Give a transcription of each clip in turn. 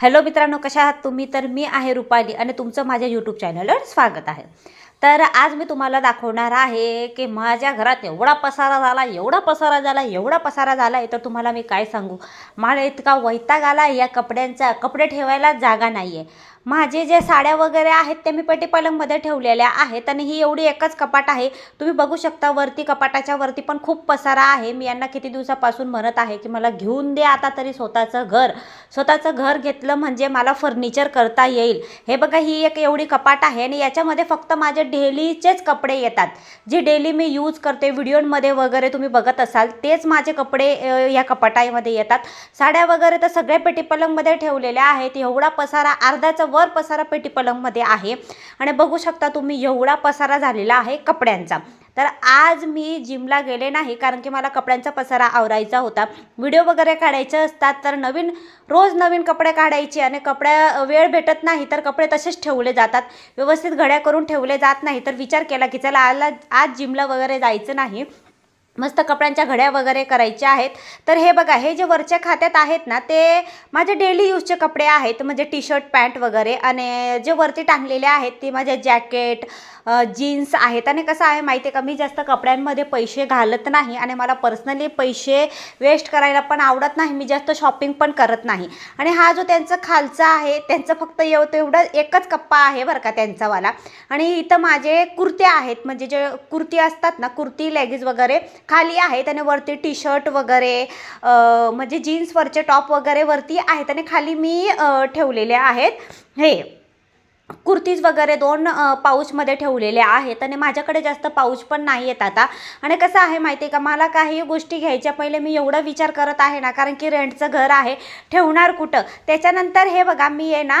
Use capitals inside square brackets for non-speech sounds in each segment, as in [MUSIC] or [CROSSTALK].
Hello मित्रांनो कशा आहात तुम्ही? तर मी आहे रुपाली आणि तुमचं माझ्या यूट्यूब चॅनलवर स्वागत आहे. तर आज मी तुम्हाला दाखवणार आहे की माझ्या घरात एवढा पसारा झाला एवढा पसारा झाला एवढा पसारा झाला आहे तर तुम्हाला मी काय सांगू? मला इतका वैताग आला या कपड्यांचा कपडे ठेवायला जागा नाही आहे माझे जे साड्या वगैरे आहेत ते मी पेटी पलंगमध्ये ठेवलेल्या आहेत आणि ही एवढी एकच कपाट आहे. तुम्ही बघू शकता वरती कपाटाच्या वरती पण खूप पसारा आहे. मी यांना किती दिवसापासून म्हणत आहे की मला घेऊन दे आता तरी स्वतःचं घर. स्वतःचं घर घेतलं म्हणजे मला फर्निचर करता येईल. हे बघा ही एक एवढी कपाट आहे आणि याच्यामध्ये फक्त माझे डेलीचेच कपडे येतात. जे डेली मी यूज करते व्हिडिओमध्ये वगैरे तुम्ही बघत असाल तेच माझे कपडे या कपाटामध्ये येतात. साड्या वगैरे तर सगळ्या पेटी पलंगमध्ये ठेवलेल्या आहेत. एवढा पसारा अर्ध्याचा वर पसारा पेटी पलंगमध्ये आहे. आणि बघू शकता तुम्ही एवढा पसारा झालेला आहे कपड्यांचा. तर आज मी जिमला गेले नाही कारण की मला कपड्यांचा पसारा आवरायचा होता. व्हिडिओ वगैरे काढायचे असतात तर नवीन रोज नवीन कपडे काढायचे आणि कपड्या वेळ भेटत नाही तर कपडे तसेच ठेवले जातात. व्यवस्थित घड्या करून ठेवले जात नाही. तर विचार केला की चला आला आज जिमला वगैरे जायचं नाही. मस्त कपड्यांच्या घड्या वगैरे करायच्या आहेत. तर हे बघा हे जे वरच्या खात्यात आहेत ना ते माझे डेली यूजचे कपडे आहेत. म्हणजे टी शर्ट पॅन्ट वगैरे. आणि जे वरती टांगलेले आहेत ते माझे जॅकेट जीन्स आहेत. आणि कसं आहे माहिती आहे का मी जास्त कपड्यांमध्ये पैसे घालत नाही. आणि मला पर्सनली पैसे वेस्ट करायला पण आवडत नाही. मी जास्त शॉपिंग पण करत नाही. आणि हा जो त्यांचा खालचा आहे त्यांचं फक्त एव तेवढं एकच कप्पा आहे बरं का त्यांचावाला. आणि इथं माझे कुर्त्या आहेत. म्हणजे जे कुर्ती असतात ना कुर्ती लेगीज वगैरे खाली आहेत आणि वरती टी शर्ट वगैरे म्हणजे जीन्सवरचे टॉप वगैरे वरती आहेत आणि खाली मी ठेवलेले आहेत. हे कुर्तीज वगैरे दोन पाऊचमध्ये ठेवलेले आहेत आणि माझ्याकडे जास्त पाऊच पण नाही येत आता. आणि कसं आहे माहिती आहे का? मला काही गोष्टी घ्यायच्या पहिले मी एवढा विचार करत आहे ना कारण की रेंटचं घर आहे ठेवणार कुठं? त्याच्यानंतर हे बघा मी आहे ना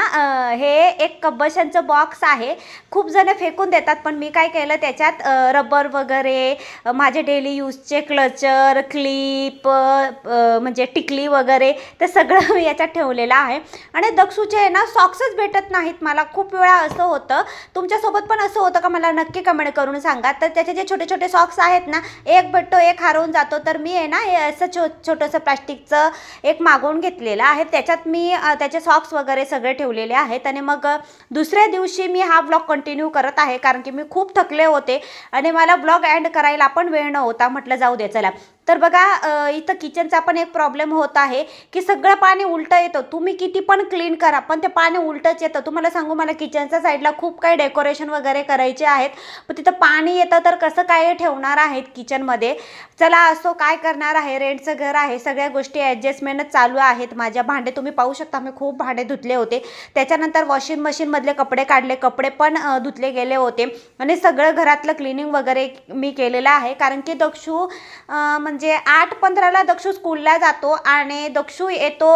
हे एक कब्बशांचं बॉक्स आहे. खूप जण फेकून देतात पण मी काय केलं त्याच्यात रबर वगैरे माझे डेली यूजचे क्लचर क्लिप म्हणजे टिकली वगैरे ते सगळं [LAUGHS] मी याच्यात ठेवलेलं आहे. आणि दक्षूचे आहे ना सॉक्सच भेटत नाहीत मला. खूप वेळा असं होतं. तुमच्यासोबत पण असं होतं का? मला नक्की कमेंट करून सांगा. तर त्याचे जे छोटे छोटे सॉक्स आहेत ना एक भेटतो एक हरवून जातो. तर मी आहे ना हे असं छो छोटंसं प्लास्टिकचं एक मागवून घेतलेलं आहे. त्याच्यात मी त्याचे सॉक्स वगैरे सगळे ठेवलेले आहेत. आणि मग दुसऱ्या दिवशी मी हा ब्लॉग कंटिन्यू करत आहे. कारण की मी खूप थकले होते. आणि मला ब्लॉग एंड करायला पण वेळ नव्हता. म्हटलं जाऊ दे चला. तर बघा इथं किचनचा पण एक प्रॉब्लेम होत आहे की सगळं पाणी उलटं येतं. तुम्ही किती पण क्लीन करा पण ते पाणी उलटंच येतं. तुम्हाला सांगू मला किचनच्या साईडला खूप काही डेकोरेशन वगैरे करायचे आहेत. पण तिथं पाणी येतं तर कसं काय ठेवणार आहेत किचनमध्ये चला असो काय करणार आहे? रेंटचं घर आहे. सगळ्या गोष्टी ॲडजस्टमेंटच चालू आहेत. माझ्या भांडे तुम्ही पाहू शकता. मी खूप भांडे धुतले होते. त्याच्यानंतर वॉशिंग मशीनमधले कपडे काढले. कपडे पण धुतले गेले होते. आणि सगळं घरातलं क्लिनिंग वगैरे मी केलेलं आहे. कारण की दक्षू म्हणजे आठ पंधराला दक्षू स्कूलला जातो आणि दक्षू येतो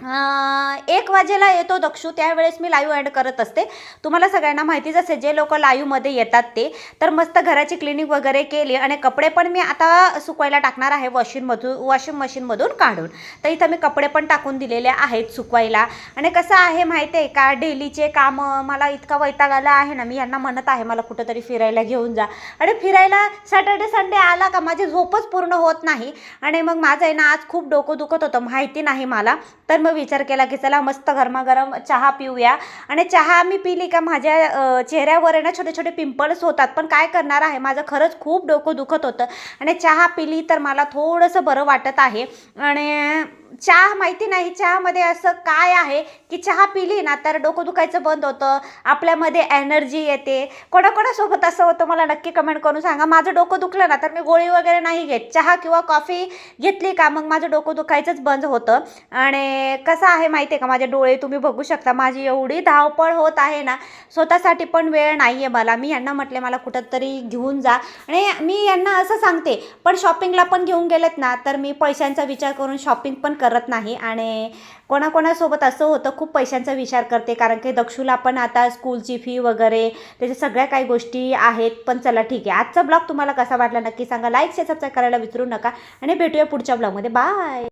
एक वाजेला येतो दक्षू. त्यावेळेस मी लाईव्ह ॲड करत असते. तुम्हाला सगळ्यांना माहितीच असेल जे लोक लाईव्हमध्ये येतात ते तर मस्त घराची क्लिनिक वगैरे केली आणि कपडे पण मी आता सुकवायला टाकणार आहे वॉशिंगमधून वॉशिंग मशीनमधून काढून. तर इथं मी कपडे पण टाकून दिलेले आहेत सुकवायला. आणि कसं आहे माहिती आहे का डेलीचे काम मला इतका वैताग आला आहे ना मी यांना म्हणत आहे मला कुठंतरी फिरायला घेऊन जा. आणि फिरायला सॅटर्डे संडे आला का माझी झोपच पूर्ण होत नाही. आणि मग माझं आहे ना आज खूप डोकं दुखत होतं माहिती नाही मला. तर मग विचार केला की चला मस्त गरमागरम चहा पिऊया. आणि चहा मी पिली का माझ्या चेहऱ्यावर आहे ना छोटे छोटे पिंपल्स होतात. पण काय करणार आहे? माझं खरंच खूप डोकं दुखत होतं. आणि चहा पिली तर मला थोडंसं बरं वाटत आहे. आणि चहा माहिती नाही चहामध्ये असं काय आहे की चहा पिली ना तर डोकं दुखायचं बंद होतं आपल्यामध्ये एनर्जी येते. कोणाकोणासोबत असं होतं मला नक्की कमेंट करून सांगा. माझं डोकं दुखलं ना तर मी गोळी वगैरे नाही घेत. चहा किंवा कॉफी घेतली का मग माझं डोकं दुखायचंच बंद होतं. आणि कसं आहे माहिती आहे का? माझे डोळे तुम्ही बघू शकता. माझी एवढी धावपळ होत आहे ना स्वतःसाठी पण वेळ नाही आहे मला. मी यांना म्हटले मला कुठं तरी घेऊन जा. आणि मी यांना असं सांगते पण शॉपिंगला पण घेऊन गेलेत ना तर मी पैशांचा विचार करून शॉपिंग पण करत नाही आणि कोणाकोणासोबत असं होतं खूप पैशांचा विचार करते. कारण की दक्षूला पण आता स्कूलची फी वगैरे त्याच्या सगळ्या काही गोष्टी आहेत. पण चला ठीक आहे. आजचा ब्लॉग तुम्हाला कसा वाटला नक्की सांगा. लाईक शेअर सबस्क्राईब करायला विसरू नका. आणि भेटूया पुढच्या ब्लॉगमध्ये. बाय!